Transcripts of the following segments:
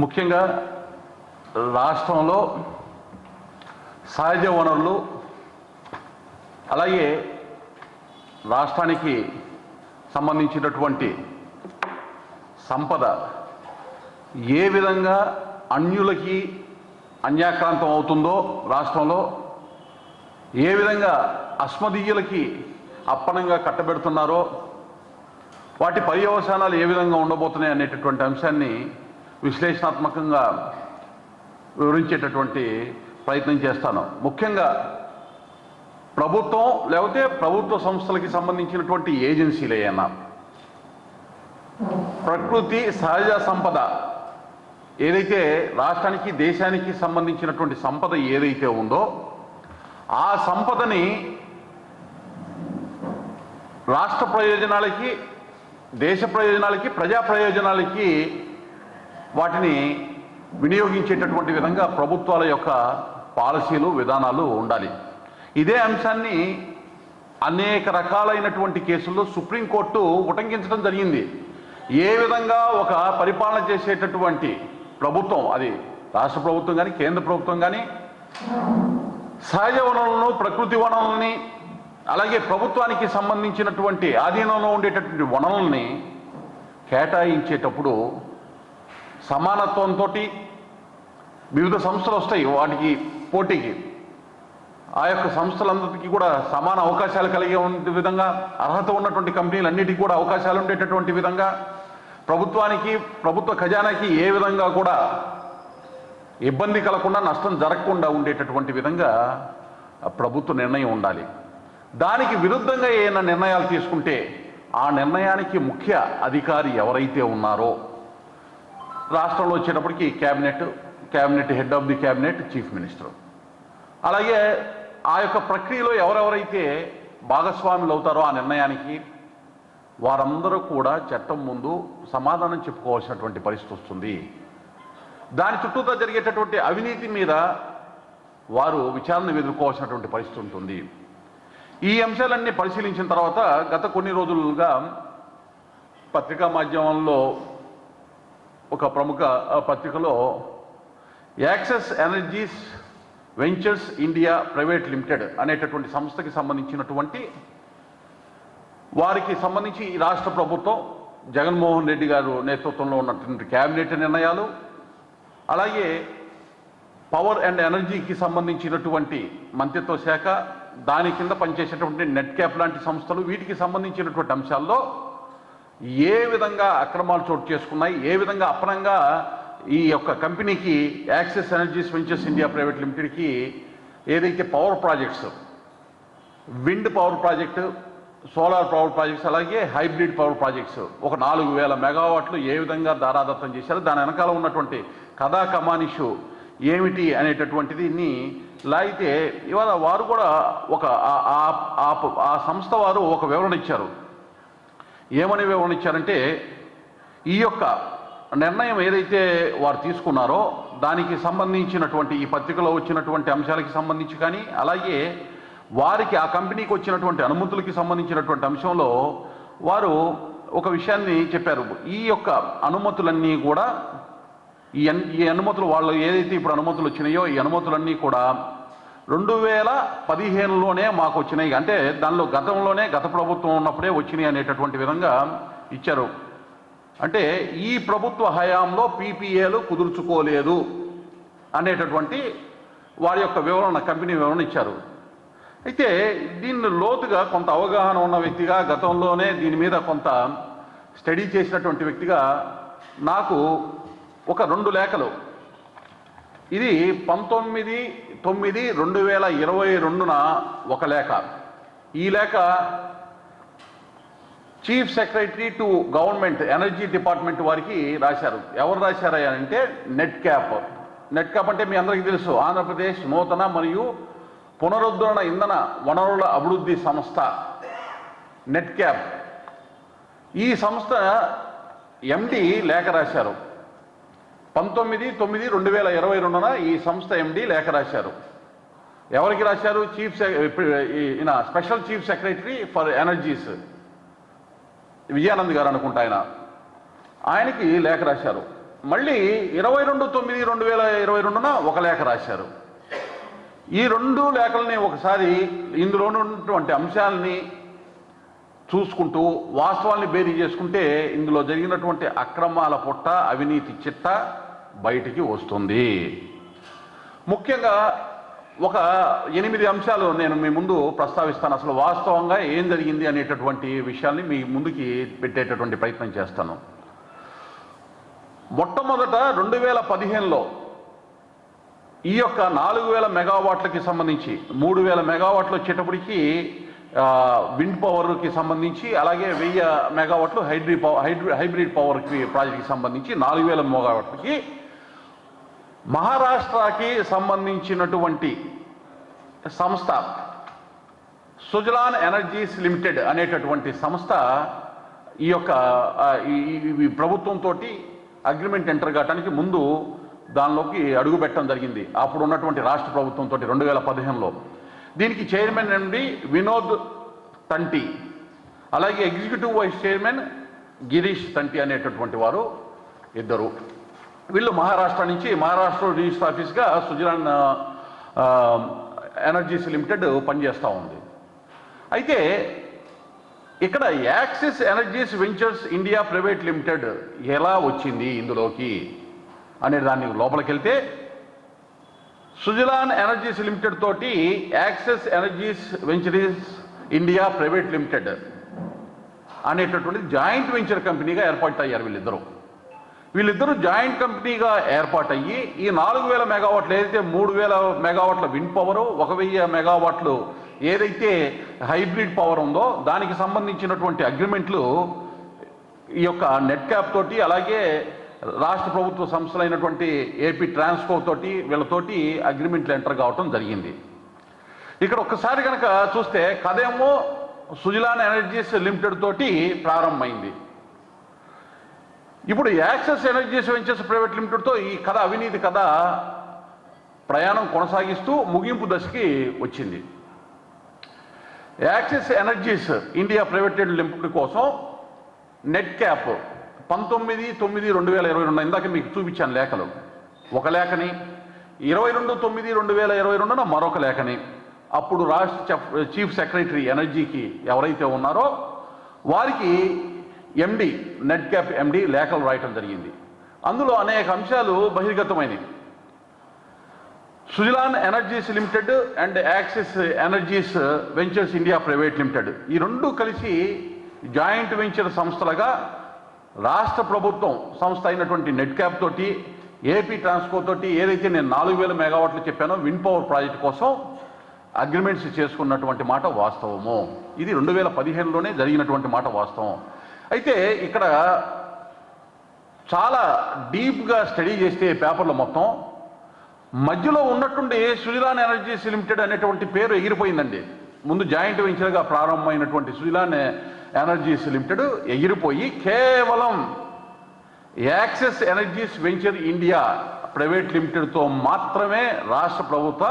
ముఖ్యంగా రాష్ట్రంలో సహజ వనరులు అలాగే రాష్ట్రానికి సంబంధించినటువంటి సంపద ఏ విధంగా అన్యులకి అన్యాక్రాంతం అవుతుందో రాష్ట్రంలో ఏ విధంగా అస్మదీయులకి అప్పనంగా కట్టబెడుతున్నారో వాటి పర్యవసానాలు ఏ విధంగా ఉండబోతున్నాయి అనేటటువంటి అంశాన్ని విశ్లేషణాత్మకంగా వివరించేటటువంటి ప్రయత్నం చేస్తాను. ముఖ్యంగా ప్రభుత్వం లేకపోతే ప్రభుత్వ సంస్థలకి సంబంధించినటువంటి ఏజెన్సీలు ఏమైనా ప్రకృతి సహజ సంపద ఏదైతే రాష్ట్రానికి దేశానికి సంబంధించినటువంటి సంపద ఏదైతే ఉందో ఆ సంపదని రాష్ట్ర ప్రయోజనాలకి దేశ ప్రయోజనాలకి ప్రజా ప్రయోజనాలకి వాటిని వినియోగించేటటువంటి విధంగా ప్రభుత్వాల యొక్క పాలసీలు విధానాలు ఉండాలి. ఇదే అంశాన్ని అనేక రకాలైనటువంటి కేసుల్లో సుప్రీంకోర్టు ఉటంకించడం జరిగింది. ఏ విధంగా ఒక పరిపాలన చేసేటటువంటి ప్రభుత్వం అది రాష్ట్ర ప్రభుత్వం కానీ కేంద్ర ప్రభుత్వం కానీ సహజ వనరులను ప్రకృతి వనరులని అలాగే ప్రభుత్వానికి సంబంధించినటువంటి ఆధీనంలో ఉండేటటువంటి వనరుల్ని కేటాయించేటప్పుడు సమానత్వంతో వివిధ సంస్థలు వస్తాయి వాటికి పోటీకి. ఆ యొక్క సంస్థలందరికీ కూడా సమాన అవకాశాలు కలిగే విధంగా అర్హత ఉన్నటువంటి కంపెనీలన్నిటికీ కూడా అవకాశాలు ఉండేటటువంటి విధంగా ప్రభుత్వానికి ప్రభుత్వ ఖజానాకి ఏ విధంగా కూడా ఇబ్బంది కలగకుండా నష్టం జరగకుండా ఉండేటటువంటి విధంగా ప్రభుత్వ నిర్ణయం ఉండాలి. దానికి విరుద్ధంగా ఏమైనా నిర్ణయాలు తీసుకుంటే ఆ నిర్ణయానికి ముఖ్య అధికారి ఎవరైతే ఉన్నారో రాష్ట్రంలో వచ్చేటప్పటికి cabinet cabinet head of the cabinet chief minister అలాగే ఆ యొక్క ప్రక్రియలో ఎవరెవరైతే భాగస్వాములు అవుతారో ఆ నిర్ణయానికి వారందరూ కూడా చట్టం ముందు సమాధానం చెప్పుకోవాల్సినటువంటి పరిస్థితి వస్తుంది. దాని చుట్టూతో జరిగేటటువంటి అవినీతి మీద వారు విచారణ ఎదుర్కోవాల్సినటువంటి పరిస్థితి ఉంటుంది. ఈ అంశాలన్నీ పరిశీలించిన తర్వాత గత కొన్ని రోజులుగా పత్రికా మాధ్యమంలో ఒక ప్రముఖ పత్రికలో access energies ventures India private limited అనేటటువంటి సంస్థకి సంబంధించినటువంటి వారికి సంబంధించి ఈ రాష్ట్ర ప్రభుత్వం జగన్మోహన్ రెడ్డి గారు నేతృత్వంలో ఉన్నటువంటి క్యాబినెట్ నిర్ణయాలు అలాగే పవర్ అండ్ ఎనర్జీకి సంబంధించినటువంటి మంత్రిత్వ శాఖ దాని కింద పనిచేసేటువంటి నెట్ క్యాప్ లాంటి సంస్థలు వీటికి సంబంధించినటువంటి అంశాల్లో ఏ విధంగా అక్రమాలు చోటు చేసుకున్నాయి ఏ విధంగా అపనంగా ఈ యొక్క కంపెనీకి access energies ventures India private లిమిటెడ్కి ఏదైతే power projects wind power project solar power projects అలాగే హైబ్రిడ్ పవర్ ప్రాజెక్ట్స్ ఒక నాలుగు వేల మెగావాట్లు ఏ విధంగా దారాదత్తం చేశారు దాని వెనకాల ఉన్నటువంటి కథా కమానిషు ఏమిటి అనేటటువంటిది లాగితే ఇవాళ వారు కూడా ఒక ఆ- ఆ సంస్థ వారు ఒక వివరణ ఇచ్చారు. ఏమని వివరణ ఇచ్చారంటే ఈ యొక్క నిర్ణయం ఏదైతే వారు తీసుకున్నారో దానికి సంబంధించినటువంటి ఈ పత్రికలో వచ్చినటువంటి అంశాలకి సంబంధించి కానీ అలాగే వారికి ఆ కంపెనీకి వచ్చినటువంటి అనుమతులకి సంబంధించినటువంటి అంశంలో వారు ఒక విషయాన్ని చెప్పారు. ఈ యొక్క అనుమతులన్నీ కూడా ఈ ఈ అనుమతులు వాళ్ళు ఏదైతే ఇప్పుడు అనుమతులు వచ్చినాయో ఈ అనుమతులన్నీ కూడా రెండు వేల పదిహేనులోనే మాకు వచ్చినాయి అంటే దానిలో గతంలోనే గత ప్రభుత్వం ఉన్నప్పుడే వచ్చినాయి అనేటటువంటి విధంగా ఇచ్చారు. అంటే ఈ ప్రభుత్వ హయాంలో పీపీఏలు కుదుర్చుకోలేదు అనేటటువంటి వారి యొక్క వివరణ కంపెనీ వివరణ ఇచ్చారు. అయితే దీన్ని లోతుగా కొంత అవగాహన ఉన్న వ్యక్తిగా గతంలోనే దీని మీద కొంత స్టడీ చేసినటువంటి వ్యక్తిగా నాకు ఒక రెండు లేఖలు. ఇది పంతొమ్మిది తొమ్మిది రెండు వేల ఇరవై రెండున ఒక లేఖ. ఈ లేఖ chief secretary to government energy department వారికి రాశారు. ఎవరు రాశారా అంటే నెట్ క్యాప్ నెట్ క్యాప్ అంటే మీ అందరికీ తెలుసు ఆంధ్రప్రదేశ్ నూతన మరియు పునరుద్ధరణ ఇంధన వనరుల అభివృద్ధి సంస్థ నెట్ క్యాప్ ఈ సంస్థ ఎండి లేఖ రాశారు. పంతొమ్మిది తొమ్మిది రెండు వేల ఇరవై రెండున ఈ సంస్థ ఎండి లేఖ రాశారు. ఎవరికి రాశారు? చీఫ్ ఈయన special chief secretary for energies Vijayanand garu అనుకుంటా ఆయన. ఆయనకి లేఖ రాశారు. మళ్ళీ ఇరవై రెండు తొమ్మిది రెండు వేల ఇరవై రెండున ఒక లేఖ రాశారు. ఈ రెండు లేఖల్ని ఒకసారి ఇందులో ఉన్నటువంటి అంశాలని చూసుకుంటూ వాస్తవాల్ని బేరీ చేసుకుంటే ఇందులో జరిగినటువంటి అక్రమాల పుట్ట అవినీతి చిట్ట బయటికి వస్తుంది. ముఖ్యంగా ఒక ఎనిమిది అంశాలు నేను మీ ముందు ప్రస్తావిస్తాను. అసలు వాస్తవంగా ఏం జరిగింది అనేటటువంటి విషయాల్ని మీ ముందుకి పెట్టేటటువంటి ప్రయత్నం చేస్తాను. మొట్టమొదట రెండు వేల పదిహేనులో ఈ యొక్క నాలుగు వేల మెగావాట్లకి సంబంధించి మూడు వేల మెగావాట్లు వచ్చేటప్పటికి విండ్ పవర్కి సంబంధించి అలాగే వెయ్యి మెగావాట్లు హైడ్రీ పవర్ హైడ్రీ హైబ్రిడ్ పవర్కి ప్రాజెక్ట్కి సంబంధించి నాలుగు వేల మెగావాట్లకి మహారాష్ట్రకి సంబంధించినటువంటి సంస్థ సుజలాన్ ఎనర్జీస్ లిమిటెడ్ అనేటటువంటి సంస్థ ఈ యొక్క ఈ ఈ ప్రభుత్వంతో అగ్రిమెంట్ ఎంటర్ కావడానికి ముందు దానిలోకి అడుగు పెట్టడం జరిగింది. అప్పుడు ఉన్నటువంటి రాష్ట్ర ప్రభుత్వంతో రెండు వేల పదిహేనులో. దీనికి చైర్మన్ నుండి వినోద్ తంటి అలాగే executive vice chairman Girish Tanti అనేటటువంటి వారు ఇద్దరు. వీళ్ళు మహారాష్ట్ర నుంచి మహారాష్ట్ర రిజిస్టర్ ఆఫీస్గా సుజలాన్ ఎనర్జీస్ లిమిటెడ్ పనిచేస్తూ ఉంది. అయితే ఇక్కడ axis energies ventures India private limited ఎలా వచ్చింది ఇందులోకి అనే దాన్ని లోపలికి వెళ్తే సుజలాన్ ఎనర్జీస్ లిమిటెడ్ తోటి access energies ventures India private limited అనేటటువంటి జాయింట్ వెంచర్ కంపెనీగా ఏర్పాటు అయ్యారు వీళ్ళిద్దరూ. వీళ్ళిద్దరూ జాయింట్ కంపెనీగా ఏర్పాటయ్యి ఈ నాలుగు వేల మెగావాట్లు ఏదైతే మూడు వేల మెగావాట్ల విండ్ పవర్ ఒక వెయ్యి మెగావాట్లు ఏదైతే హైబ్రిడ్ పవర్ ఉందో దానికి సంబంధించినటువంటి అగ్రిమెంట్లు ఈ యొక్క నెట్ క్యాప్ తోటి అలాగే రాష్ట్ర ప్రభుత్వ సంస్థలైనటువంటి ఏపీ ట్రాన్స్కో తోటి వీళ్ళతోటి అగ్రిమెంట్లు ఎంటర్ కావటం జరిగింది. ఇక్కడ ఒక్కసారి కనుక చూస్తే కథేమో సుజలాన్ ఎనర్జీస్ లిమిటెడ్ తోటి ప్రారంభమైంది. ఇప్పుడు యాక్సెస్ ఎనర్జీస్ వెంచర్స్ ప్రైవేట్ లిమిటెడ్తో ఈ కథ అవినీతి కథ ప్రయాణం కొనసాగిస్తూ ముగింపు దశకి వచ్చింది. Access energies India private limited కోసం నెట్ క్యాప్ పంతొమ్మిది తొమ్మిది రెండు వేల ఇరవై రెండు ఇందాక మీకు చూపించాను లేఖలు. ఒక లేఖని ఇరవై రెండు తొమ్మిది రెండు వేల ఇరవై రెండున మరొక లేఖని. అప్పుడు రాష్ట్ర చీఫ్ సెక్రటరీ ఎనర్జీకి ఎవరైతే ఉన్నారో వారికి ఎండి నెట్ క్యాప్ ఎండి లేఖలు రాయటం జరిగింది. అందులో అనేక అంశాలు బహిర్గతమైనవి. Suzlon energies limited and axis energies ventures India private limited ఈ రెండు కలిసి జాయింట్ వెంచర్ సంస్థలుగా రాష్ట్ర ప్రభుత్వం సంస్థ అయినటువంటి నెట్ క్యాప్ తోటి ఏపీ ట్రాన్స్కో తోటి ఏదైతే నేను నాలుగు వేల మెగావాట్లు చెప్పానో విండ్ పవర్ ప్రాజెక్ట్ కోసం అగ్రిమెంట్స్ చేసుకున్నటువంటి మాట వాస్తవము. ఇది రెండు వేల పదిహేనులోనే జరిగినటువంటి మాట వాస్తవం. అయితే ఇక్కడ చాలా డీప్గా స్టడీ చేస్తే పేపర్లో మొత్తం మధ్యలో ఉన్నట్టుండి సుజిలాన్ ఎనర్జీస్ లిమిటెడ్ అనేటువంటి పేరు ఎగిరిపోయిందండి. ముందు జాయింట్ వెంచర్గా ప్రారంభమైనటువంటి సుజిలాన్ ఎనర్జీస్ లిమిటెడ్ ఎగిరిపోయి కేవలం access energies venture India private లిమిటెడ్తో మాత్రమే రాష్ట్ర ప్రభుత్వ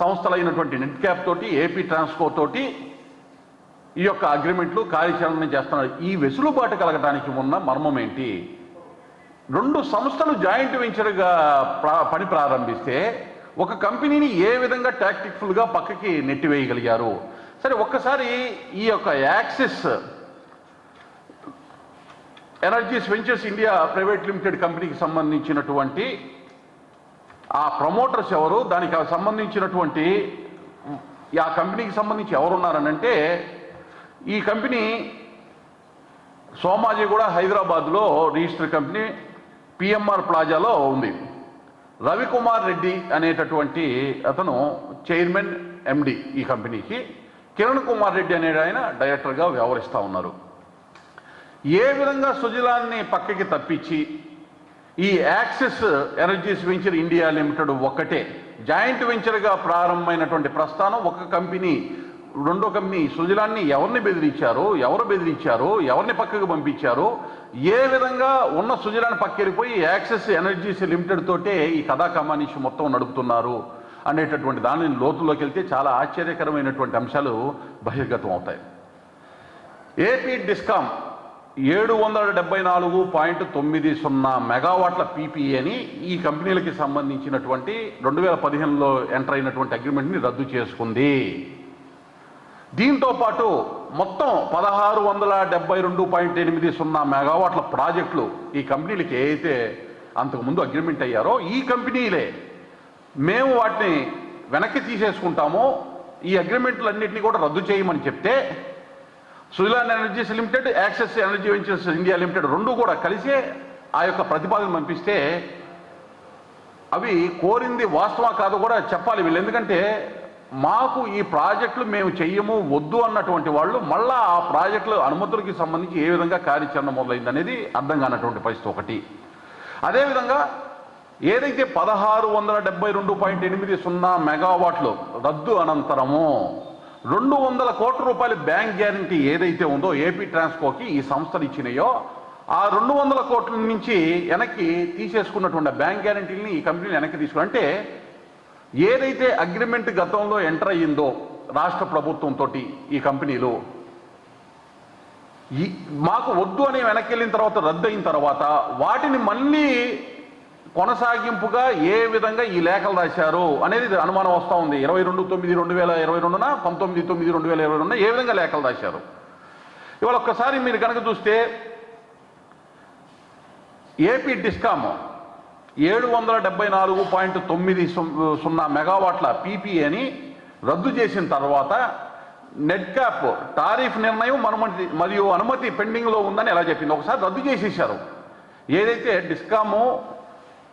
సంస్థలైనటువంటి నెట్ క్యాప్ తోటి ఏపీ ట్రాన్స్పోర్ట్ తోటి ఈ యొక్క అగ్రిమెంట్లు కార్యాచరణ చేస్తున్నారు. ఈ వెసులుబాటు కలగడానికి ఉన్న మర్మం ఏంటి? రెండు సంస్థలు జాయింట్ వెంచర్గా ప్రా- పని ప్రారంభిస్తే ఒక కంపెనీని ఏ విధంగా టాక్టిక్ఫుల్గా పక్కకి నెట్టివేయగలిగారు? సరే ఒక్కసారి ఈ యొక్క axis energies ventures India private limited కంపెనీకి సంబంధించినటువంటి ఆ ప్రమోటర్స్ ఎవరు? దానికి సంబంధించినటువంటి ఆ కంపెనీకి సంబంధించి ఎవరున్నారనంటే ఈ కంపెనీ సోమాజీ కూడా హైదరాబాద్లో రిజిస్టర్ కంపెనీ పిఎంఆర్ ప్లాజాలో ఉంది. రవికుమార్ రెడ్డి అనేటటువంటి అతను చైర్మన్ ఎండి ఈ కంపెనీకి. కిరణ్ కుమార్ రెడ్డి అనే ఆయన డైరెక్టర్గా వ్యవహరిస్తూ ఉన్నారు. ఏ విధంగా సుజలాన్ని పక్కకి తప్పించి ఈ axis energies venture India limited ఒక్కటే జాయింట్ వెంచర్గా ప్రారంభమైనటువంటి ప్రస్థానం ఒక కంపెనీ రెండో కమ్మి సుజలాన్ని ఎవరిని బెదిరించారు ఎవరు బెదిరించారో ఎవరిని పక్కకు పంపించారు ఏ విధంగా ఉన్న సుజలాన్ని పక్కెళ్ళిపోయి యాక్సెస్ ఎనర్జీస్ లిమిటెడ్ తోటే ఈ కథాకమానిషి మొత్తం నడుపుతున్నారు అనేటటువంటి దానిని లోతుల్లోకి వెళ్తే చాలా ఆశ్చర్యకరమైనటువంటి అంశాలు బహిర్గతం అవుతాయి. ఏపీ డిస్కామ్ ఏడు వందల డెబ్బై నాలుగు పాయింట్ తొమ్మిది సున్నా మెగావాట్ల పీపీఏని ఈ కంపెనీలకి సంబంధించినటువంటి రెండు వేల పదిహేనులో ఎంటర్ అయినటువంటి అగ్రిమెంట్ని రద్దు చేసుకుంది. దీంతో పాటు మొత్తం పదహారు వందల డెబ్బై రెండు పాయింట్ ఎనిమిది సున్నా మెగావాట్ల ప్రాజెక్టులు ఈ కంపెనీలకి ఏదైతే అంతకుముందు అగ్రిమెంట్ అయ్యారో ఈ కంపెనీలే. మేము వాటిని వెనక్కి తీసేసుకుంటాము ఈ అగ్రిమెంట్లన్నింటినీ కూడా రద్దు చేయమని చెప్తే Suzlon energies limited access energy ventures India limited రెండు కూడా కలిసే ఆ యొక్క ప్రతిపాదన పంపిస్తే అవి కోరింది వాస్తవం కాదు కూడా చెప్పాలి వీళ్ళు. ఎందుకంటే మాకు ఈ ప్రాజెక్టులు మేము చెయ్యము వద్దు అన్నటువంటి వాళ్ళు మళ్ళా ఆ ప్రాజెక్టులు అనుమతులకి సంబంధించి ఏ విధంగా కార్యాచరణ మొదలైంది అనేది అర్థం కానటువంటి పరిస్థితి ఒకటి. అదేవిధంగా ఏదైతే పదహారు వందల డెబ్బై రెండు పాయింట్ ఎనిమిది సున్నా మెగావాట్లు రద్దు అనంతరము రెండు వందల కోట్ల రూపాయల బ్యాంక్ గ్యారంటీ ఏదైతే ఉందో ఏపీ ట్రాన్స్కోకి ఈ సంస్థలు ఇచ్చినాయో ఆ రెండు వందల కోట్ల నుంచి వెనక్కి తీసేసుకున్నటువంటి బ్యాంక్ గ్యారంటీని ఈ కంపెనీలు వెనక్కి తీసుకుని అంటే ఏదైతే అగ్రిమెంట్ గతంలో ఎంటర్ అయ్యిందో రాష్ట్ర ప్రభుత్వంతో ఈ కంపెనీలు ఈ మాకు వద్దు అని వెనక్కి వెళ్ళిన తర్వాత రద్దు అయిన తర్వాత వాటిని మళ్ళీ కొనసాగింపుగా ఏ విధంగా ఈ లేఖలు రాశారు అనేది అనుమానం వస్తూ ఉంది. ఇరవై రెండు తొమ్మిది రెండు వేల ఇరవై రెండున పంతొమ్మిది తొమ్మిది రెండు వేల ఇరవై రెండున ఏ విధంగా లేఖలు రాశారు? ఇవాళ ఒక్కసారి మీరు కనుక చూస్తే ఏపీ డిస్కామ్ ఏడు వందల డెబ్బై నాలుగు పాయింట్ తొమ్మిది సు- సున్నా మెగావాట్ల పీపీఏని రద్దు చేసిన తర్వాత నెట్ క్యాప్ టారిఫ్ నిర్ణయం అనుమతి మరియు అనుమతి పెండింగ్లో ఉందని ఎలా చెప్పింది? ఒకసారి రద్దు చేసేసారు ఏదైతే డిస్కాము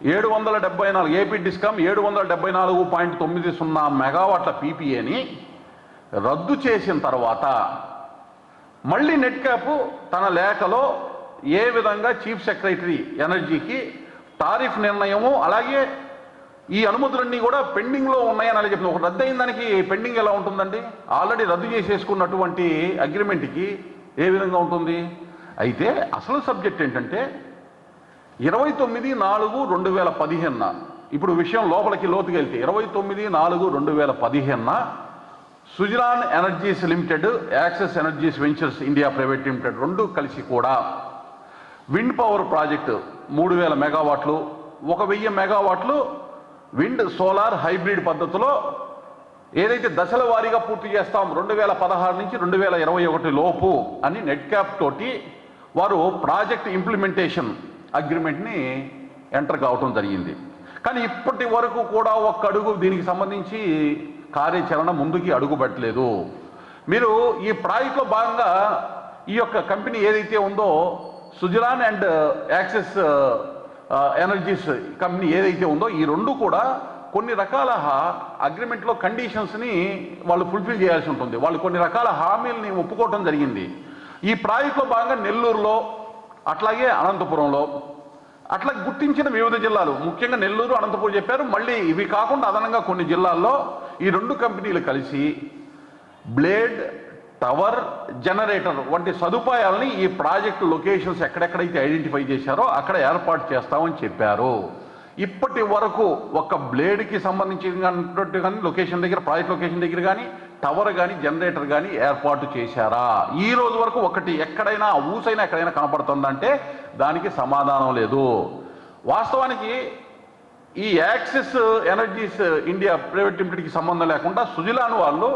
ఏడు వందల డెబ్బై నాలుగు ఏపీ డిస్కామ్ ఏడు వందల డెబ్బై నాలుగు పాయింట్ తొమ్మిది సున్నా మెగావాట్ల పీపీఏని రద్దు చేసిన తర్వాత మళ్ళీ నెట్ క్యాప్ తన లేఖలో ఏ విధంగా చీఫ్ సెక్రటరీ ఎనర్జీకి టారిఫ్ నిర్ణయము అలాగే ఈ అనుమతులన్నీ కూడా పెండింగ్లో ఉన్నాయని అలా చెప్పింది ఒక రద్దు అయిన దానికి పెండింగ్ ఎలా ఉంటుందండి? ఆల్రెడీ రద్దు చేసేసుకున్నటువంటి అగ్రిమెంట్కి ఏ విధంగా ఉంటుంది? అయితే అసలు సబ్జెక్ట్ ఏంటంటే ఇరవై తొమ్మిది నాలుగు రెండు వేల పదిహేనున ఇప్పుడు విషయం లోపలికి లోతుకి వెళ్తే ఇరవై తొమ్మిది నాలుగు రెండు వేల పదిహేనున Suzlon energies limited access energies ventures India private limited రెండు కలిసి కూడా విండ్ పవర్ ప్రాజెక్టు మూడు వేల మెగావాట్లు ఒక వెయ్యి మెగావాట్లు విండ్ సోలార్ హైబ్రిడ్ పద్ధతిలో ఏదైతే దశల వారీగా పూర్తి చేస్తాం రెండు వేల పదహారు నుంచి రెండు వేల ఇరవై ఒకటి లోపు అని నెట్ క్యాప్ తోటి వారు ప్రాజెక్ట్ ఇంప్లిమెంటేషన్ అగ్రిమెంట్ని ఎంటర్ కావటం జరిగింది. కానీ ఇప్పటి వరకు కూడా ఒక్క అడుగు దీనికి సంబంధించి కార్యాచరణ ముందుకి అడుగు పెట్టలేదు. మీరు ఈ ప్రాజెక్ట్లో భాగంగా ఈ యొక్క కంపెనీ ఏదైతే ఉందో Suzlon and uh, access uh, uh, energies company ఏదైతే ఉందో ఈ రెండు కూడా కొన్ని రకాల అగ్రిమెంట్లో కండిషన్స్ని వాళ్ళు ఫుల్ఫిల్ చేయాల్సి ఉంటుంది. వాళ్ళు కొన్ని రకాల హామీలని ఒప్పుకోవటం జరిగింది. ఈ ప్రాజెక్టులో భాగంగా నెల్లూరులో అట్లాగే అనంతపురంలో అట్లా గుర్తించిన వివిధ జిల్లాలు. ముఖ్యంగా నెల్లూరు అనంతపురం చెప్పారు. మళ్ళీ ఇవి కాకుండా అదనంగా కొన్ని జిల్లాల్లో ఈ రెండు కంపెనీలు కలిసి బ్లేడ్ టవర్ జనరేటర్ వంటి సదుపాయాలని ఈ ప్రాజెక్టు లొకేషన్స్ ఎక్కడెక్కడైతే ఐడెంటిఫై చేశారో అక్కడ ఏర్పాటు చేస్తామని చెప్పారు. ఇప్పటి వరకు ఒక బ్లేడ్కి సంబంధించినటువంటి కానీ లొకేషన్ దగ్గర ప్రాజెక్ట్ లొకేషన్ దగ్గర కానీ టవర్ కానీ జనరేటర్ కానీ ఏర్పాటు చేశారా? ఈ రోజు వరకు ఒకటి ఎక్కడైనా ఊసైనా ఎక్కడైనా కనపడుతుందంటే దానికి సమాధానం లేదు. వాస్తవానికి ఈ యాక్సిస్ ఎనర్జీస్ ఇండియా ప్రైవేట్ లిమిటెడ్కి సంబంధం లేకుండా సుజిలాన్ వాళ్ళు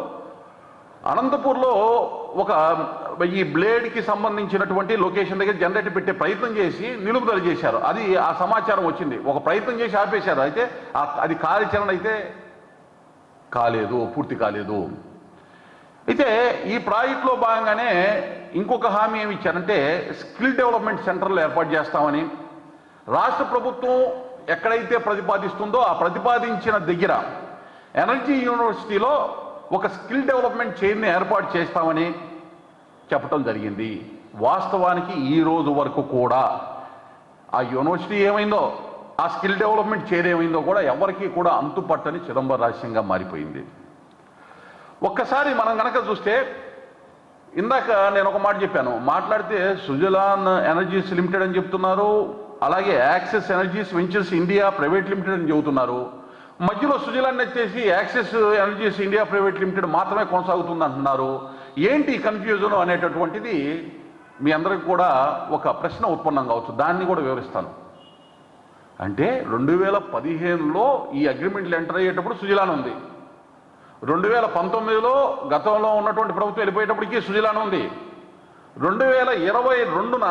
అనంతపూర్లో ఒక ఈ బ్లేడ్కి సంబంధించినటువంటి లొకేషన్ దగ్గర జనరేటర్ పెట్టే ప్రయత్నం చేసి నిలుపుదల చేశారు. అది ఆ సమాచారం వచ్చింది. ఒక ప్రయత్నం చేసి ఆపేశారు. అయితే అది కార్యాచరణ అయితే కాలేదు పూర్తి కాలేదు. అయితే ఈ ప్రాజెక్టులో భాగంగానే ఇంకొక హామీ ఏమి ఇచ్చారంటే స్కిల్ డెవలప్మెంట్ సెంటర్లు ఏర్పాటు చేస్తామని రాష్ట్ర ప్రభుత్వం ఎక్కడైతే ప్రతిపాదిస్తుందో ఆ ప్రతిపాదించిన దగ్గర ఎనర్జీ యూనివర్సిటీలో ఒక స్కిల్ డెవలప్మెంట్ చైర్ని ఏర్పాటు చేస్తామని చెప్పటం జరిగింది. వాస్తవానికి ఈ రోజు వరకు కూడా ఆ యూనివర్సిటీ ఏమైందో ఆ స్కిల్ డెవలప్మెంట్ చైర్ ఏమైందో కూడా ఎవరికీ కూడా అంతుపట్టని చిదంబర రహస్యంగా మారిపోయింది. ఒక్కసారి మనం కనుక చూస్తే ఇందాక నేను ఒక మాట చెప్పాను. మాట్లాడితే సుజలాన్ ఎనర్జీస్ లిమిటెడ్ అని చెప్తున్నారు అలాగే access energies ventures India private limited అని చెబుతున్నారు. మధ్యలో సుజలాన్ వచ్చేసి access energies India private limited మాత్రమే కొనసాగుతుంది అంటున్నారు ఏంటి కన్ఫ్యూజన్ అనేటటువంటిది? మీ అందరికి కూడా ఒక ప్రశ్న ఉత్పన్నం కావచ్చు. దాన్ని కూడా వివరిస్తాను. అంటే రెండు వేల పదిహేనులో ఈ అగ్రిమెంట్లు ఎంటర్ అయ్యేటప్పుడు సుజలాన్ ఉంది. రెండు వేల పంతొమ్మిదిలో గతంలో ఉన్నటువంటి ప్రభుత్వం వెళ్ళిపోయేటప్పటికీ సుజలాన్ ఉంది. రెండు వేల ఇరవై రెండున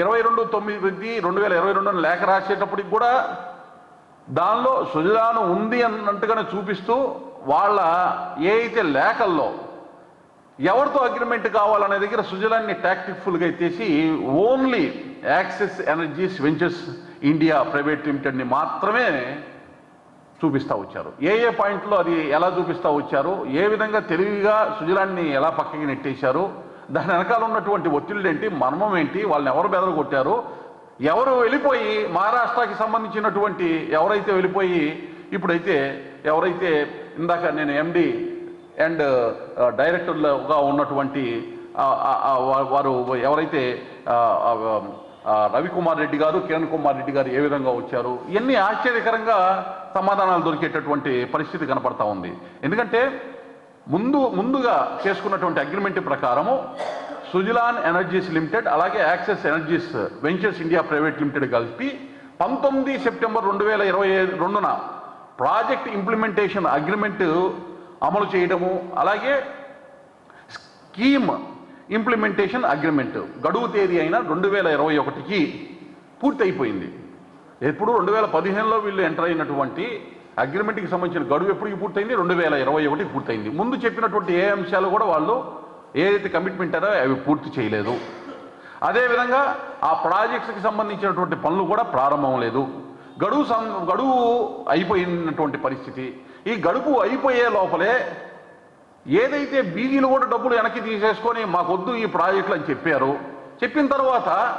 ఇరవై రెండు తొమ్మిది రెండు వేల ఇరవై రెండున లేఖ రాసేటప్పటికి కూడా దానిలో సుజలాను ఉంది అన్నట్టుగానే చూపిస్తూ వాళ్ళ ఏ అయితే లేఖల్లో ఎవరితో అగ్రిమెంట్ కావాలనే దగ్గర సుజలాన్ని టాక్టిక్ఫుల్గా ఎత్తేసి only access energies ventures India private లిమిటెడ్ని మాత్రమే చూపిస్తూ వచ్చారు. ఏ ఏ పాయింట్లో అది ఎలా చూపిస్తూ వచ్చారు ఏ విధంగా తెలివిగా సుజలాన్ని ఎలా పక్కకి నెట్టేశారు దాని వెనకాల ఉన్నటువంటి ఒత్తిళ్ళు ఏంటి మర్మం ఏంటి వాళ్ళని ఎవరు బెదరగొట్టారు ఎవరు వెళ్ళిపోయి మహారాష్ట్రకి సంబంధించినటువంటి ఎవరైతే వెళ్ళిపోయి ఇప్పుడైతే ఎవరైతే ఇందాక నేను ఎండి అండ్ డైరెక్టర్లుగా ఉన్నటువంటి వారు ఎవరైతే రవికుమార్ రెడ్డి గారు కిరణ్ కుమార్ రెడ్డి గారు ఏ విధంగా వచ్చారు ఇవన్నీ ఆశ్చర్యకరంగా సమాధానాలు దొరికేటటువంటి పరిస్థితి కనపడతా ఉంది. ఎందుకంటే ముందు ముందుగా చేసుకున్నటువంటి అగ్రిమెంట్ ప్రకారము సుజలాన్ ఎనర్జీస్ లిమిటెడ్ అలాగే access energies ventures India private limited కలిపి పంతొమ్మిది సెప్టెంబర్ రెండు వేల ఇరవై రెండున ప్రాజెక్ట్ ఇంప్లిమెంటేషన్ అగ్రిమెంట్ అమలు చేయడము అలాగే స్కీమ్ ఇంప్లిమెంటేషన్ అగ్రిమెంట్ గడువు తేదీ అయిన రెండు వేల ఇరవై ఒకటికి పూర్తి అయిపోయింది ఎప్పుడు రెండు వేల పదిహేనులో వీళ్ళు ఎంటర్ అయినటువంటి అగ్రిమెంట్కి సంబంధించిన గడువు ఎప్పటికి పూర్తయింది? రెండు వేల ఇరవై ఒకటికి పూర్తయింది. ముందు చెప్పినటువంటి ఏ అంశాలు కూడా వాళ్ళు ఏదైతే కమిట్మెంట్ అదో అవి పూర్తి చేయలేదు. అదేవిధంగా ఆ ప్రాజెక్ట్స్కి సంబంధించినటువంటి పనులు కూడా ప్రారంభం లేదు. గడువు సం- గడువు అయిపోయినటువంటి పరిస్థితి. ఈ గడువు అయిపోయే లోపలే ఏదైతే బీజీలు కూడా డబ్బులు వెనక్కి తీసేసుకొని మాకొద్దు ఈ ప్రాజెక్టులు అని చెప్పారు. చెప్పిన తర్వాత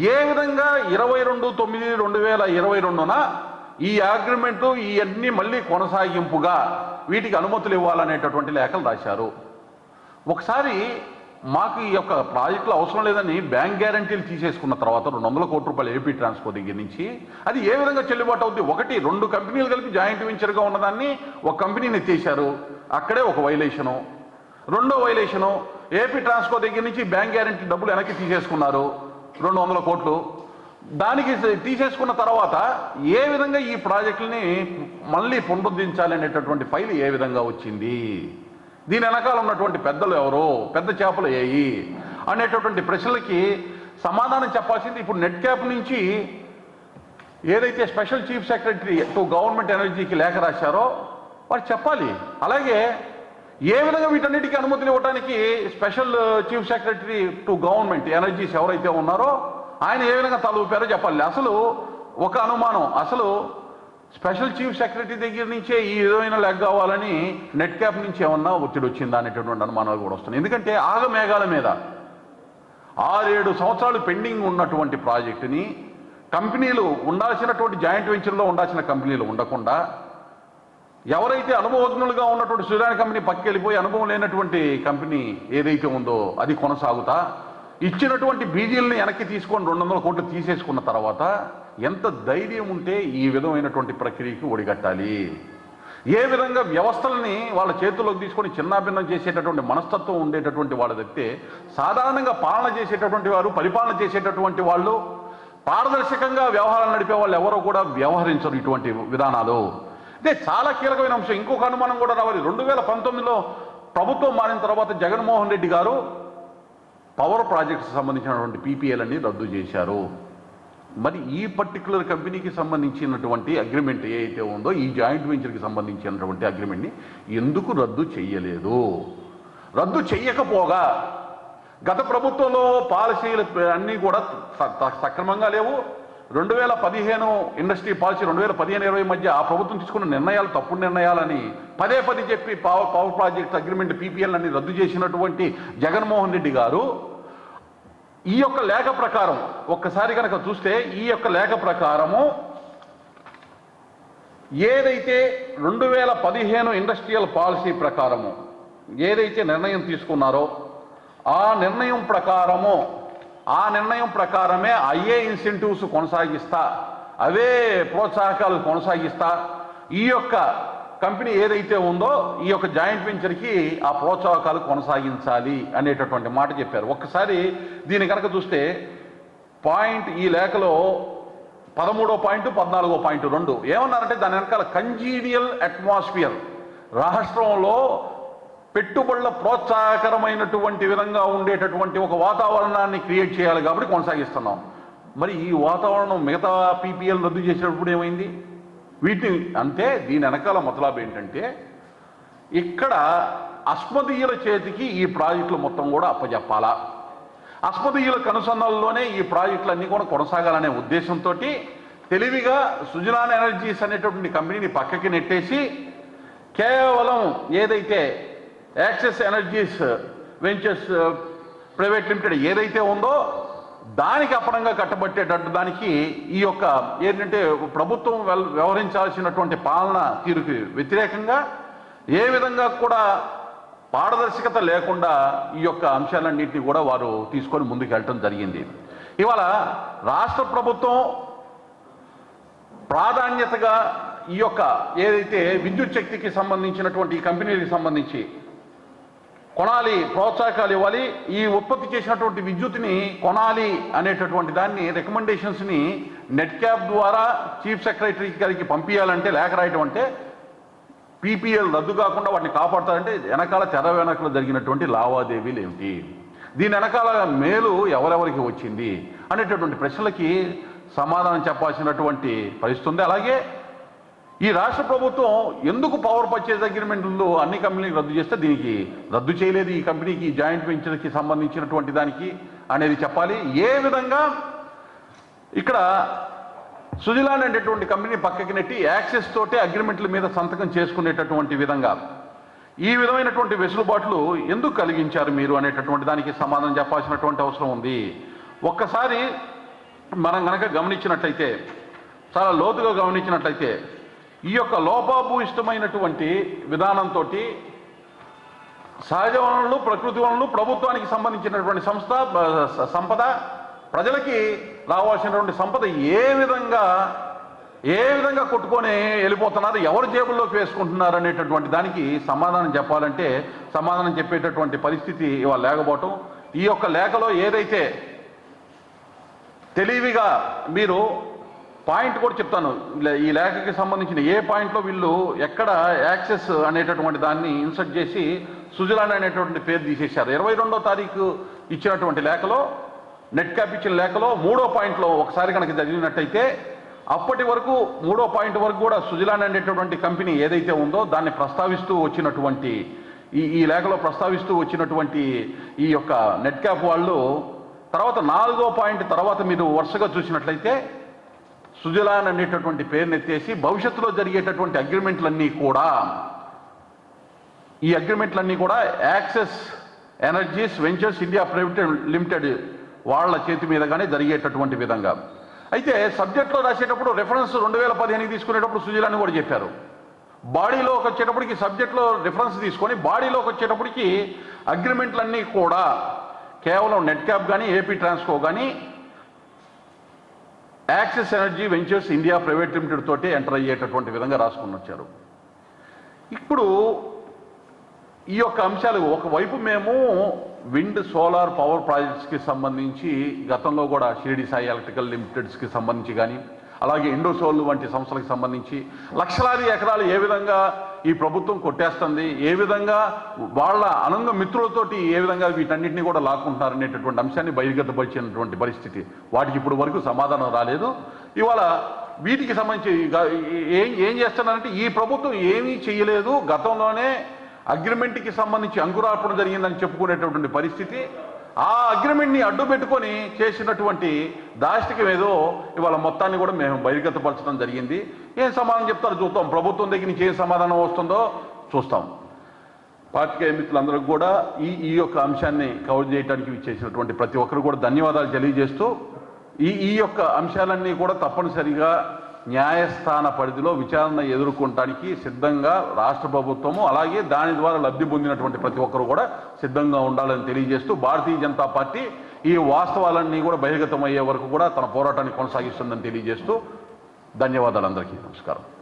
ఏ విధంగా ఇరవై రెండు తొమ్మిది రెండు వేల ఇరవై రెండున ఈ అగ్రిమెంటు ఇవన్నీ మళ్ళీ కొనసాగింపుగా వీటికి అనుమతులు ఇవ్వాలనేటటువంటి లేఖలు రాశారు. ఒకసారి మాకు ఈ యొక్క ప్రాజెక్టులు అవసరం లేదని బ్యాంక్ గ్యారంటీలు తీసేసుకున్న తర్వాత రెండు వందల కోట్ల రూపాయలు ఏపీ ట్రాన్స్కో దగ్గర నుంచి అది ఏ విధంగా చెల్లుబాటు అవుతుంది ఒకటి రెండు కంపెనీలు కలిపి జాయింట్ వెంచర్గా ఉన్నదాన్ని ఒక కంపెనీని ఎత్తేసారు అక్కడే ఒక వైలేషను. రెండో వైలేషను ఏపీ ట్రాన్స్కో దగ్గర నుంచి బ్యాంక్ గ్యారంటీ డబ్బులు వెనక్కి తీసేసుకున్నారు. రెండు వందల కోట్లు. దానికి తీసేసుకున్న తర్వాత ఏ విధంగా ఈ ప్రాజెక్టుని మళ్ళీ పునరుద్ధరించాలి అనేటటువంటి ఫైల్ ఏ విధంగా వచ్చింది? దీని వెనకాల ఉన్నటువంటి పెద్దలు ఎవరు? పెద్ద చేపలు ఏయి అనేటటువంటి ప్రశ్నలకి సమాధానం చెప్పాల్సింది ఇప్పుడు నెట్ క్యాప్ నుంచి ఏదైతే special chief secretary to government ఎనర్జీకి లేఖ రాశారో వారు చెప్పాలి. అలాగే ఏ విధంగా వీటన్నిటికీ అనుమతులు ఇవ్వడానికి special chief secretary to government energies ఎవరైతే ఉన్నారో ఆయన ఏ విధంగా తలూపారో చెప్పాలి. అసలు ఒక అనుమానం. అసలు స్పెషల్ చీఫ్ సెక్రటరీ దగ్గర నుంచే ఈ విధమైన లెగ్ కావాలని నెట్ క్యాప్ నుంచి ఏమన్నా ఒత్తిడి వచ్చిందా అనేటటువంటి అనుమానాలు కూడా వస్తున్నాయి. ఎందుకంటే ఆగమేఘాల మీద ఆరేడు సంవత్సరాలు పెండింగ్ ఉన్నటువంటి ప్రాజెక్టుని కంపెనీలు ఉండాల్సినటువంటి జాయింట్ వెంచర్లో ఉండాల్సిన కంపెనీలు ఉండకుండా ఎవరైతే అనుభవజ్ఞులుగా ఉన్నటువంటి సుజాన్ కంపెనీ పక్కెళ్ళిపోయి అనుభవం లేనటువంటి కంపెనీ ఏదైతే ఉందో అది కొనసాగుతా ఇచ్చినటువంటి బీజీలని వెనక్కి తీసుకొని రెండు వందల కోట్లు తీసేసుకున్న తర్వాత ఎంత ధైర్యం ఉంటే ఈ విధమైనటువంటి ప్రక్రియకి ఒడిగట్టాలి? ఏ విధంగా వ్యవస్థలని వాళ్ళ చేతుల్లోకి తీసుకొని చిన్నాభిన్నం చేసేటటువంటి మనస్తత్వం ఉండేటటువంటి వాళ్ళు తప్పితే సాధారణంగా పాలన చేసేటటువంటి వారు పరిపాలన చేసేటటువంటి వాళ్ళు పారదర్శకంగా వ్యవహారాలు నడిపే వాళ్ళు ఎవరో కూడా వ్యవహరించరు ఇటువంటి విధానాలు. అంటే చాలా కీలకమైన అంశం. ఇంకొక అనుమానం కూడా రావాలి. రెండు వేల పంతొమ్మిదిలో ప్రభుత్వం మారిన తర్వాత జగన్మోహన్ రెడ్డి గారు పవర్ ప్రాజెక్ట్స్ సంబంధించినటువంటి పీపీఎల్ అన్ని రద్దు చేశారు. మరి ఈ పర్టికులర్ కంపెనీకి సంబంధించినటువంటి అగ్రిమెంట్ ఏదైతే ఉందో ఈ జాయింట్ వెంచర్కి సంబంధించినటువంటి అగ్రిమెంట్ని ఎందుకు రద్దు చేయలేదు రద్దు చెయ్యకపోగా గత ప్రభుత్వంలో పాలసీలు అన్నీ కూడా సక్రమంగా లేవు. రెండు వేల పదిహేను ఇండస్ట్రీ పాలసీ రెండు వేల పదిహేను ఇరవై మధ్య ఆ ప్రభుత్వం తీసుకున్న నిర్ణయాలు తప్పుడు నిర్ణయాలని పదే పదే చెప్పి power power project agreement P P L అన్ని రద్దు చేసినటువంటి జగన్మోహన్ రెడ్డి గారు ఈ యొక్క లేఖ ప్రకారం ఒక్కసారి కనుక చూస్తే ఈ యొక్క లేఖ ప్రకారము ఏదైతే రెండు వేల పదిహేను ఇండస్ట్రియల్ పాలసీ ప్రకారము ఏదైతే నిర్ణయం తీసుకున్నారో ఆ నిర్ణయం ప్రకారము ఆ నిర్ణయం ప్రకారమే అయ్యే ఇన్సెంటివ్స్ కొనసాగిస్తా అవే ప్రోత్సాహకాలు కొనసాగిస్తా ఈ యొక్క కంపెనీ ఏదైతే ఉందో ఈ యొక్క జాయింట్ వెంచర్కి ఆ ప్రోత్సాహకాలు కొనసాగించాలి అనేటటువంటి మాట చెప్పారు. ఒక్కసారి దీని కనుక చూస్తే పాయింట్ ఈ లేఖలో పదమూడో పాయింట్ పద్నాలుగో పాయింట్ రెండు. ఏమన్నారంటే దాని వెనకాల కంజీనియల్ అట్మాస్ఫియర్ రాష్ట్రంలో పెట్టుబడుల ప్రోత్సాహకరమైనటువంటి విధంగా ఉండేటటువంటి ఒక వాతావరణాన్ని క్రియేట్ చేయాలి కాబట్టి కొనసాగిస్తున్నాం. మరి ఈ వాతావరణం మిగతా పీపీఎల్ రద్దు చేసేటప్పుడు ఏమైంది? వీటిని అంటే దీని వెనకాల మతలాబ్ ఏంటంటే ఇక్కడ అస్మదీయుల చేతికి ఈ ప్రాజెక్టులు మొత్తం కూడా అప్పజెప్పాలా. అస్మదీయుల కనుసన్నల్లోనే ఈ ప్రాజెక్టులన్నీ కూడా కొనసాగాలనే ఉద్దేశంతో తెలివిగా సుజలాన్ ఎనర్జీస్ అనేటటువంటి కంపెనీని పక్కకి నెట్టేసి కేవలం ఏదైతే access energies ventures private limited ఏదైతే ఉందో దానికి అపరంగా కట్టబట్టేటట్టు దానికి ఈ యొక్క ఏంటంటే ప్రభుత్వం వ్యవహరించాల్సినటువంటి పాలన తీరుకి వ్యతిరేకంగా ఏ విధంగా కూడా పారదర్శకత లేకుండా ఈ యొక్క అంశాలన్నింటినీ కూడా వారు తీసుకొని ముందుకెళ్ళటం జరిగింది. ఇవాళ రాష్ట్ర ప్రభుత్వం ప్రాధాన్యతగా ఈ యొక్క ఏదైతే విద్యుత్ శక్తికి సంబంధించినటువంటి ఈ కంపెనీలకు సంబంధించి కొనాలి ప్రోత్సాహకాలు ఇవ్వాలి. ఈ ఉత్పత్తి చేసినటువంటి విద్యుత్ని కొనాలి అనేటటువంటి దాన్ని రికమెండేషన్స్ని నెట్ క్యాబ్ ద్వారా చీఫ్ సెక్రటరీ గారికి పంపించాలంటే లేఖ రాయటం అంటే పీపీఎల్ రద్దు కాకుండా వాటిని కాపాడతారంటే వెనకాల తెర వెనకలు జరిగినటువంటి లావాదేవీలు ఏమిటి? దీని వెనకాల మేలు ఎవరెవరికి వచ్చింది? అనేటటువంటి ప్రశ్నలకి సమాధానం చెప్పాల్సినటువంటి పరిస్థితి ఉంది. అలాగే ఈ రాష్ట్ర ప్రభుత్వం ఎందుకు పవర్ పర్చేజ్ అగ్రిమెంట్లు అన్ని కంపెనీలకు రద్దు చేస్తే దీనికి రద్దు చేయలేదు ఈ కంపెనీకి జాయింట్ వెంచర్కి సంబంధించినటువంటి దానికి అనేది చెప్పాలి. ఏ విధంగా? ఇక్కడ సుజిలాన్ అనేటువంటి కంపెనీ పక్కకి నెట్టి యాక్సెస్ తోటే అగ్రిమెంట్ల మీద సంతకం చేసుకునేటటువంటి విధంగా. ఈ విధమైనటువంటి వెసులుబాట్లు ఎందుకు కలిగించారు మీరు అనేటటువంటి దానికి సమాధానం చెప్పాల్సినటువంటి అవసరం ఉంది. ఒక్కసారి మనం గనక గమనించినట్లయితే చాలా లోతుగా గమనించినట్లయితే ఈ యొక్క లోపాభూయిష్టమైనటువంటి విధానంతో సహజ వనరులు ప్రకృతి వనరులు ప్రభుత్వానికి సంబంధించినటువంటి సంస్థ సంపద ప్రజలకి రావాల్సినటువంటి సంపద ఏ విధంగా ఏ విధంగా కొట్టుకొని వెళ్ళిపోతున్నారు ఎవరు జేబుల్లోకి వేసుకుంటున్నారు అనేటటువంటి దానికి సమాధానం చెప్పాలంటే సమాధానం చెప్పేటటువంటి పరిస్థితి ఇవాళ లేకపోవటం. ఈ యొక్క లేఖలో ఏదైతే తెలివిగా మీరు పాయింట్ కూడా చెప్తాను. ఈ లేఖకి సంబంధించిన ఏ పాయింట్లో వీళ్ళు ఎక్కడ యాక్సెస్ అనేటటువంటి దాన్ని ఇన్సర్ట్ చేసి సుజలాన్ అనేటువంటి పేరు తీసేశారు. ఇరవై రెండో తారీఖు ఇచ్చినటువంటి లేఖలో నెట్ క్యాప్ ఇచ్చిన లేఖలో మూడో పాయింట్లో ఒకసారి కనుక జరిగినట్టయితే అప్పటి వరకు మూడో పాయింట్ వరకు కూడా సుజలాన్ అనేటటువంటి కంపెనీ ఏదైతే ఉందో దాన్ని ప్రస్తావిస్తూ వచ్చినటువంటి ఈ ఈ లేఖలో ప్రస్తావిస్తూ వచ్చినటువంటి ఈ యొక్క నెట్ క్యాప్ వాళ్ళు తర్వాత నాలుగో పాయింట్ తర్వాత మీరు వరుసగా చూసినట్లయితే సుజలాన్ అనేటటువంటి పేరునెత్తేసి భవిష్యత్తులో జరిగేటటువంటి అగ్రిమెంట్లన్నీ కూడా ఈ అగ్రిమెంట్లన్నీ కూడా access energies ventures India private limited వాళ్ళ చేతి మీదగానే జరిగేటటువంటి విధంగా. అయితే సబ్జెక్ట్లో రాసేటప్పుడు రెఫరెన్స్ రెండు వేల పదిహేనుకి తీసుకునేటప్పుడు సుజలాన్ కూడా చెప్పారు. బాడీలోకి వచ్చేటప్పటికి సబ్జెక్ట్లో రిఫరెన్స్ తీసుకొని బాడీలోకి వచ్చేటప్పటికి అగ్రిమెంట్లన్నీ కూడా కేవలం నెట్ క్యాప్ కానీ ఏపీ ట్రాన్స్కో కానీ access energy ventures India private limited తోటి ఎంటర్ అయ్యేటటువంటి విధంగా రాసుకుని వచ్చారు. ఇప్పుడు ఈ యొక్క అంశాలు ఒకవైపు మేము విండ్ సోలార్ పవర్ ప్రాజెక్ట్స్కి సంబంధించి గతంలో కూడా షిరిడి సాయి ఎలక్ట్రికల్ లిమిటెడ్స్కి సంబంధించి కానీ అలాగే ఇండోసోల్ వంటి సంస్థలకు సంబంధించి లక్షలాది ఎకరాలు ఏ విధంగా ఈ ప్రభుత్వం కొట్టేస్తుంది ఏ విధంగా వాళ్ళ అనంగ మిత్రులతోటి ఏ విధంగా వీటన్నిటిని కూడా లాక్కుంటున్నారు అనేటటువంటి అంశాన్ని బహిర్గతపరిచినటువంటి పరిస్థితి. వాటికి ఇప్పుడు వరకు సమాధానం రాలేదు. ఇవాళ వీటికి సంబంధించి ఏం ఏం చేస్తున్నారంటే ఈ ప్రభుత్వం ఏమీ చేయలేదు. గతంలోనే అగ్రిమెంట్కి సంబంధించి అంకురార్పణ జరిగిందని చెప్పుకునేటటువంటి పరిస్థితి. ఆ అగ్రిమెంట్ని అడ్డు పెట్టుకొని చేసినటువంటి దాష్టికం ఏదో ఇవాళ మొత్తాన్ని కూడా మేము బహిర్గతపరచడం జరిగింది. ఏం సమాధానం చెప్తారో చూస్తాం ప్రభుత్వం దగ్గర నుంచి ఏం సమాధానం వస్తుందో చూస్తాం. పాత్రికేయ మిత్రులందరికీ కూడా ఈ ఈ యొక్క అంశాన్ని కవర్ చేయడానికి చేసినటువంటి ప్రతి ఒక్కరు కూడా ధన్యవాదాలు తెలియజేస్తూ ఈ ఈ యొక్క అంశాలన్నీ కూడా తప్పనిసరిగా న్యాయస్థాన పరిధిలో విచారణ ఎదుర్కొనడానికి సిద్ధంగా రాష్ట్ర ప్రభుత్వము అలాగే దాని ద్వారా లబ్ధి పొందినటువంటి ప్రతి ఒక్కరు కూడా సిద్ధంగా ఉండాలని తెలియజేస్తూ భారతీయ జనతా పార్టీ ఈ వాస్తవాలన్నీ కూడా బహిర్గతం అయ్యే వరకు కూడా తన పోరాటాన్ని కొనసాగిస్తుందని తెలియజేస్తూ ధన్యవాదాలు అందరికీ. నమస్కారం.